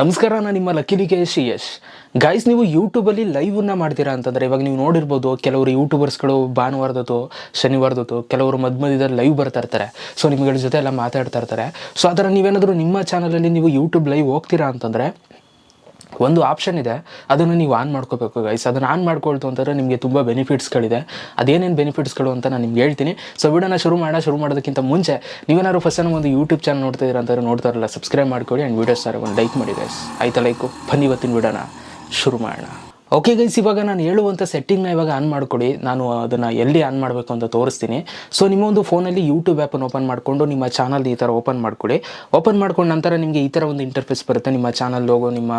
ನಮಸ್ಕಾರ, ನಾನು ನಿಮ್ಮ ಲಕ್ಕಿಲಿ ಕೆ ಯಶ್ ಗೈಸ್ ನೀವು ಯೂಟ್ಯೂಬಲ್ಲಿ ಲೈವನ್ನ ಮಾಡ್ತೀರಾ ಅಂತಂದರೆ ಇವಾಗ ನೀವು ನೋಡಿರ್ಬೋದು, ಕೆಲವರು ಯೂಟ್ಯೂಬರ್ಸ್ಗಳು ಭಾನುವಾರದತ್ತು, ಶನಿವಾರದತ್ತು, ಕೆಲವರು ಮಧ್ಯ ಮಧ್ಯದಲ್ಲಿ ಲೈವ್ ಬರ್ತಾ ಇರ್ತಾರೆ. ಸೊ ನಿಮ್ಗಳ ಜೊತೆ ಎಲ್ಲ ಮಾತಾಡ್ತಾ ಇರ್ತಾರೆ. ಸೊ ಆ ಥರ ನೀವೇನಾದರೂ ನಿಮ್ಮ ಚಾನಲಲ್ಲಿ ನೀವು ಯೂಟ್ಯೂಬ್ ಲೈವ್ ಹೋಗ್ತೀರಾ ಅಂತಂದರೆ ಒಂದು ಆಪ್ಷನ್ ಇದೆ. ಅದನ್ನು ನೀವು ಆನ್ ಮಾಡ್ಕೋಬೇಕು ಗೈಸ್ ಅದನ್ನು ಆನ್ ಮಾಡ್ಕೊಳ್ತು ಅಂತಂದರೆ ನಿಮಗೆ ತುಂಬ ಬೆನಿಫಿಟ್ಸ್ಗಳಿದೆ ಅದೇನೇನು ಬೆನಿಫಿಟ್ಸ್ಗಳು ಅಂತ ನಾನು ನಿಮ್ಗೆ ಹೇಳ್ತೀನಿ. ಸೊ ವಿಡಿಯೋನ ಶುರು ಮಾಡೋಣ. ಶುರು ಮಾಡೋದಕ್ಕಿಂತ ಮುಂಚೆ, ನೀವೇನಾದ್ರು ಫಸ್ಟ್ ಒಂದು ಯೂಟ್ಯೂಬ್ ಚಾನಲ್ ನೋಡ್ತಾ ಅಂತಂದ್ರೆ ನೋಡ್ತಾ ಇರಲ್ಲ ಸಬ್ಸ್ಕ್ರೈಬ್ ಮಾಡ್ಕೊಳ್ಳಿ. ಆ್ಯಂಡ್ ವೀಡಿಯೋಸ್ ಒಂದು ಲೈಕ್ ಮಾಡಿ ಗೈಸ್ ಆಯ್ತಾ ಲೈಕು ಬನ್ನಿ ಇವತ್ತಿನ ವಿಡಿಯೋನ. ಶುರು ಮಾಡೋಣ. ಓಕೆ ಗೈಸ್ ಇವಾಗ ನಾನು ಹೇಳುವಂಥ ಸೆಟ್ಟಿಂಗ್ನ ಇವಾಗ ಆನ್ ಮಾಡಿಕೊಡಿ. ನಾನು ಅದನ್ನು ಎಲ್ಲಿ ಆನ್ ಮಾಡಬೇಕು ಅಂತ ತೋರಿಸ್ತೀನಿ. ಸೊ ನಿಮ್ಮ ಒಂದು ಫೋನಲ್ಲಿ ಯೂಟ್ಯೂಬ್ ಆ್ಯಪನ್ನು ಓಪನ್ ಮಾಡಿಕೊಂಡು ನಿಮ್ಮ ಚಾನಲ್ ಈ ಥರ ಓಪನ್ ಮಾಡಿಕೊಡಿ. ಓಪನ್ ಮಾಡ್ಕೊಂಡ ನಂತರ ನಿಮಗೆ ಈ ಥರ ಒಂದು ಇಂಟರ್ಫೇಸ್ ಬರುತ್ತೆ. ನಿಮ್ಮ ಚಾನಲ್ ಲೋಗೋ ನಿಮ್ಮ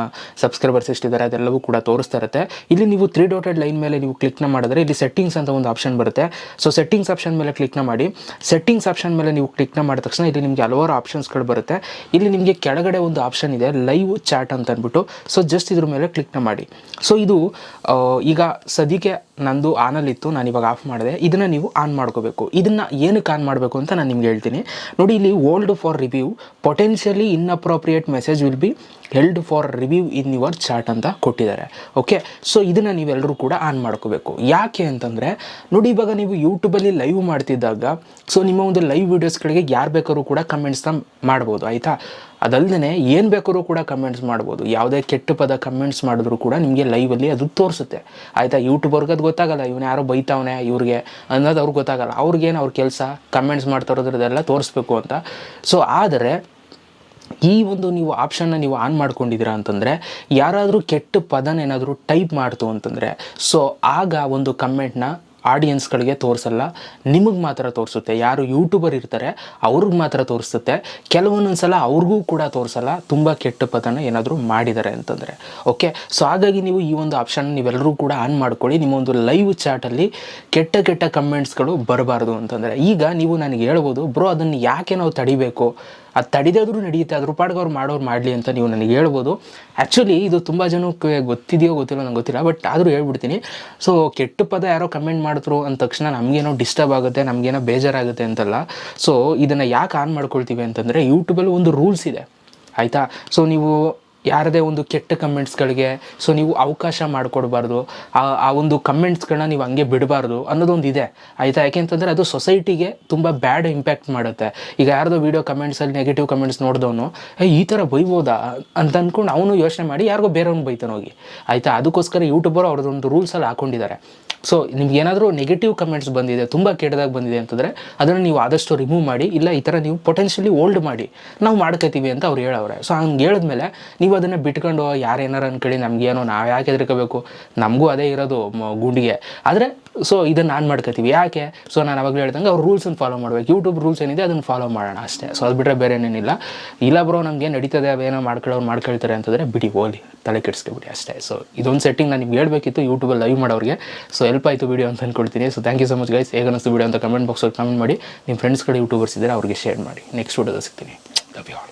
ಸಬ್ಸ್ಕ್ರೈಬರ್ಸ್ ಎಷ್ಟಿದ್ದಾರೆ ಅದೆಲ್ಲವೂ ಕೂಡ ತೋರಿಸ್ತಾ ಇರುತ್ತೆ. ಇಲ್ಲಿ ನೀವು ತ್ರೀ ಡಾಟೆಡ್ ಲೈನ್ ಮೇಲೆ ನೀವು ಕ್ಲಿಕ್ನ ಮಾಡಿದ್ರೆ ಇಲ್ಲಿ ಸೆಟ್ಟಿಂಗ್ಸ್ ಅಂತ ಒಂದು ಆಪ್ಷನ್ ಬರುತ್ತೆ. ಸೊ ಸೆಟ್ಟಿಂಗ್ಸ್ ಆಪ್ಷನ್ ಮೇಲೆ ಕ್ಲಿಕ್ನ ಮಾಡಿ. ಸೆಟ್ಟಿಂಗ್ಸ್ ಆಪ್ಷನ್ ಮೇಲೆ ನೀವು ಕ್ಲಿಕ್ನ ಮಾಡಿದ ತಕ್ಷಣ ಇಲ್ಲಿ ನಿಮಗೆ ಹಲವಾರು ಆಪ್ಷನ್ಸ್ಗಳು ಬರುತ್ತೆ. ಇಲ್ಲಿ ನಿಮಗೆ ಕೆಳಗಡೆ ಒಂದು ಆಪ್ಷನ್ ಇದೆ ಲೈವ್ ಚಾಟ್ ಅಂತ ಅಂದ್ಬಿಟ್ಟು. ಸೊ ಜಸ್ಟ್ ಇದ್ರ ಮೇಲೆ ಕ್ಲಿಕ್ನ ಮಾಡಿ. ಸೊ ಇದು ಈಗ ಸದ್ಯಕ್ಕೆ ನಂದು ಆನಲ್ಲಿತ್ತು, ನಾನು ಇವಾಗ ಆಫ್ ಮಾಡಿದೆ. ಇದನ್ನು ನೀವು ಆನ್ ಮಾಡ್ಕೋಬೇಕು. ಇದನ್ನು ಏನಕ್ಕೆ ಆನ್ ಮಾಡಬೇಕು ಅಂತ ನಾನು ನಿಮ್ಗೆ ಹೇಳ್ತೀನಿ. ನೋಡಿ, ಇಲ್ಲಿ old for review potentially inappropriate message will be held for review in your chat ಅಂತ ಕೊಟ್ಟಿದ್ದಾರೆ. ಓಕೆ ಸೊ ಇದನ್ನು ನೀವೆಲ್ಲರೂ ಕೂಡ ಆನ್ ಮಾಡ್ಕೋಬೇಕು. ಯಾಕೆ ಅಂತಂದರೆ, ನೋಡಿ, ಇವಾಗ ನೀವು ಯೂಟ್ಯೂಬಲ್ಲಿ ಲೈವ್ ಮಾಡ್ತಿದ್ದಾಗ ಸೊ ನಿಮ್ಮ ಒಂದು ಲೈವ್ ವೀಡಿಯೋಸ್ಗಳಿಗೆ ಯಾರು ಬೇಕಾದ್ರೂ ಕೂಡ ಕಮೆಂಟ್ಸ್ನ ಮಾಡ್ಬೋದು, ಆಯಿತಾ? ಅದಲ್ಲದೆ ಏನು ಬೇಕಾದ್ರೂ ಕೂಡ ಕಮೆಂಟ್ಸ್ ಮಾಡ್ಬೋದು. ಯಾವುದೇ ಕೆಟ್ಟ ಪದ ಕಮೆಂಟ್ಸ್ ಮಾಡಿದ್ರು ಕೂಡ ನಿಮಗೆ ಲೈವಲ್ಲಿ ಅದು ತೋರಿಸುತ್ತೆ. ಆಯಿತಾ? ಯೂಟ್ಯೂಬರ್ಗೆ ಅದು ಗೊತ್ತಾಗಲ್ಲ, ಇವನು ಯಾರೋ ಬೈತಾವನೆ ಇವ್ರಿಗೆ ಅನ್ನೋದು ಅವ್ರಿಗೆ ಗೊತ್ತಾಗಲ್ಲ. ಅವ್ರಿಗೇನು ಅವ್ರ ಕೆಲಸ ಕಮೆಂಟ್ಸ್ ಮಾಡ್ತಾ ಇರೋದ್ರದ್ದೆಲ್ಲ ತೋರಿಸ್ಬೇಕು ಅಂತ. ಸೊ ಆದರೆ ಈ ಒಂದು ನೀವು ಆಪ್ಷನ್ನ ನೀವು ಆನ್ ಮಾಡ್ಕೊಂಡಿದ್ದೀರಾ ಅಂತಂದರೆ, ಯಾರಾದರೂ ಕೆಟ್ಟ ಪದನ ಏನಾದರೂ ಟೈಪ್ ಮಾಡ್ತು ಅಂತಂದರೆ ಸೊ ಆಗ ಒಂದು ಕಮೆಂಟ್ನ ಆಡಿಯನ್ಸ್ಗಳಿಗೆ ತೋರಿಸಲ್ಲ, ನಿಮಗೆ ಮಾತ್ರ ತೋರಿಸುತ್ತೆ. ಯಾರು ಯೂಟ್ಯೂಬರ್ ಇರ್ತಾರೆ, ಅವ್ರಿಗೆ ಮಾತ್ರ ತೋರಿಸುತ್ತೆ. ಕೆಲವೊಂದೊಂದು ಸಲ ಅವ್ರಿಗೂ ಕೂಡ ತೋರಿಸಲ್ಲ, ತುಂಬ ಕೆಟ್ಟ ಪದನ ಏನಾದರೂ ಮಾಡಿದ್ದಾರೆ ಅಂತಂದರೆ. ಓಕೆ ಸೊ ಹಾಗಾಗಿ ನೀವು ಈ ಒಂದು ಆಪ್ಷನ್ ನೀವೆಲ್ಲರೂ ಕೂಡ ಆನ್ ಮಾಡ್ಕೊಳ್ಳಿ. ನಿಮ್ಮ ಒಂದು ಲೈವ್ ಚಾಟಲ್ಲಿ ಕೆಟ್ಟ ಕೆಟ್ಟ ಕಮೆಂಟ್ಸ್ಗಳು ಬರಬಾರ್ದು ಅಂತಂದರೆ. ಈಗ ನೀವು ನನಗೆ ಹೇಳ್ಬೋದು, ಬ್ರೋ, ಅದನ್ನು ಯಾಕೆ ನಾವು ತಡಿಬೇಕು? ಅದು ತಡಿದಾದರೂ ನಡೆಯುತ್ತೆ ಅದ್ರ ಪಾಡ್ಗೆ ಅವ್ರು ಮಾಡೋರು ಮಾಡಲಿ ಅಂತ ನೀವು ನನಗೆ ಹೇಳ್ಬೋದು. ಆ್ಯಕ್ಚುಲಿ ಇದು ತುಂಬ ಜನಕ್ಕೆ ಗೊತ್ತಿದೆಯೋ ಗೊತ್ತಿಲ್ಲ ನಂಗೆ ಗೊತ್ತಿಲ್ಲ ಬಟ್ ಆದರೂ ಹೇಳ್ಬಿಡ್ತೀನಿ. ಸೊ ಕೆಟ್ಟ ಪದ ಯಾರೋ ಕಮೆಂಟ್ ಮಾಡಿದ್ರು ಅಂದ ತಕ್ಷಣ ನಮಗೇನೋ ಡಿಸ್ಟರ್ಬ್ ಆಗುತ್ತೆ, ನಮಗೇನೋ ಬೇಜಾರಾಗುತ್ತೆ ಅಂತಲ್ಲ. ಸೊ ಇದನ್ನು ಯಾಕೆ ಆನ್ ಮಾಡ್ಕೊಳ್ತೀವಿ ಅಂತಂದರೆ ಯೂಟ್ಯೂಬಲ್ಲಿ ಒಂದು ರೂಲ್ಸ್ ಇದೆ. ಆಯಿತಾ? ಸೊ ನೀವು ಯಾರದೇ ಒಂದು ಕೆಟ್ಟ ಕಮೆಂಟ್ಸ್ಗಳಿಗೆ ಸೊ ನೀವು ಅವಕಾಶ ಮಾಡಿಕೊಡ್ಬಾರ್ದು. ಆ ಆ ಒಂದು ಕಮೆಂಟ್ಸ್ಗಳನ್ನ ನೀವು ಹಂಗೆ ಬಿಡಬಾರ್ದು ಅನ್ನೋದೊಂದು ಇದೆ ಆಯಿತಾ ಯಾಕೆಂತಂದರೆ ಅದು ಸೊಸೈಟಿಗೆ ತುಂಬ ಬ್ಯಾಡ್ ಇಂಪ್ಯಾಕ್ಟ್ ಮಾಡುತ್ತೆ. ಈಗ ಯಾರದೋ ವೀಡಿಯೋ ಕಮೆಂಟ್ಸಲ್ಲಿ ನೆಗೆಟಿವ್ ಕಮೆಂಟ್ಸ್ ನೋಡಿದವನು, ಏ, ಈ ಥರ ಬೈಬೋದಾ? ಅಂತ ಅಂದ್ಕೊಂಡು ಅವನು ಯೋಚನೆ ಮಾಡಿ ಯಾರಿಗೋ ಬೇರೆಯವ್ನು ಬೈತಾನೆ ಹೋಗಿ. ಆಯಿತಾ? ಅದಕ್ಕೋಸ್ಕರ ಯೂಟ್ಯೂಬರು ಅವ್ರದ್ದೊಂದು ರೂಲ್ಸಲ್ಲಿ ಹಾಕೊಂಡಿದ್ದಾರೆ. ಸೊ ನಿಮ್ಗೆ ಏನಾದರೂ ನೆಗೆಟಿವ್ ಕಮೆಂಟ್ಸ್ ಬಂದಿದೆ, ತುಂಬ ಕೆಟ್ಟದಾಗಿ ಬಂದಿದೆ ಅಂತಂದರೆ, ಅದನ್ನು ನೀವು ಆದಷ್ಟು ರಿಮೂವ್ ಮಾಡಿ, ಇಲ್ಲ ಈ ಥರ ನೀವು ಪೊಟೆನ್ಷಿಯಲಿ ಓಲ್ಡ್ ಮಾಡಿ, ನಾವು ಮಾಡ್ಕೋತೀವಿ ಅಂತ ಅವ್ರು ಹೇಳವ್ರೆ. ಸೊ ಹಂಗೆ ಹೇಳಿದ್ಮೇಲೆ ನೀವು ಅದನ್ನು ಬಿಟ್ಕೊಂಡು, ಯಾರು ಏನಾರು ಅನ್ಕೇಳಿ ನಮಗೇನೋ ನಾವು ಯಾಕೆ ಹೆದರ್ಕೋಬೇಕು? ನಮಗೂ ಅದೇ ಇರೋದು ಗುಂಡಿಗೆ. ಆದರೆ ಸೊ ಇದನ್ನು ನಾನು ಮಾಡ್ಕೋತೀವಿ. ಯಾಕೆ? ಸೊ ನಾನು ಅವಾಗಲೂ ಹೇಳ್ದಂಗೆ ಅವ್ರು ರೂಲ್ಸನ್ನು ಫಾಲೋ ಮಾಡ್ಬೇಕು. ಯೂಟ್ಯೂಬ್ ರೂಲ್ಸ್ ಏನಿದೆ ಅದನ್ನು ಫಾಲೋ ಮಾಡೋಣ ಅಷ್ಟೇ. ಸೊ ಅದು ಬಿಟ್ಟರೆ ಬೇರೆ ಏನೇನಿಲ್ಲ ಇಲ್ಲ ಬ್ರೋ ನಮ್ಗೆ ನಡೀತದೆ ಅವೇನೋ ಮಾಡ್ಕೊಳ್ಳೋರು ಮಾಡ್ಕೊಳ್ತಾರೆ ಅಂತಂದರೆ ಬಿಡಿ, ಓಲಿ, ತಲೆ ಕೆಡಿಸ್ಕೊಬಿಡಿ ಅಷ್ಟೇ. ಸೊ ಇದೊಂದು ಸೆಟ್ಟಿಂಗ್ ನಾನು ನಿಮ್ಗೆ ಹೇಳಬೇಕಿತ್ತು. ಯೂಟ್ಯೂಬಲ್ಲಿ ಲೈವ್ ಮಾಡೋರಿಗೆ. ಸೊ ಹೆಲ್ಪ್ ಆಯಿತು ವೀಡಿಯೋ ಅಂತ ಅಂದ್ಕೊಳ್ತೀನಿ so thank you so much guys ಹೇಗೆ ಅನಿಸ್ತು ವೀಡಿಯೋ ಅಂತ ಕಮೆಂಟ್ ಬಾಕ್ಸಲ್ಲಿ ಕಮೆಂಟ್ ಮಾಡಿ. ನಿಮ್ಮ ಫ್ರೆಂಡ್ಸ್ ಕಡೆ ಯೂಟ್ಯೂಬರ್ಸ್ ಇದ್ದಾರೆ ಅವ್ರಿಗೆ ಶೇರ್ ಮಾಡಿ. ನೆಕ್ಸ್ಟ್ ವಿಡಿಯೋದಲ್ಲಿ ಸಿಗ್ತೀನಿ. Love you all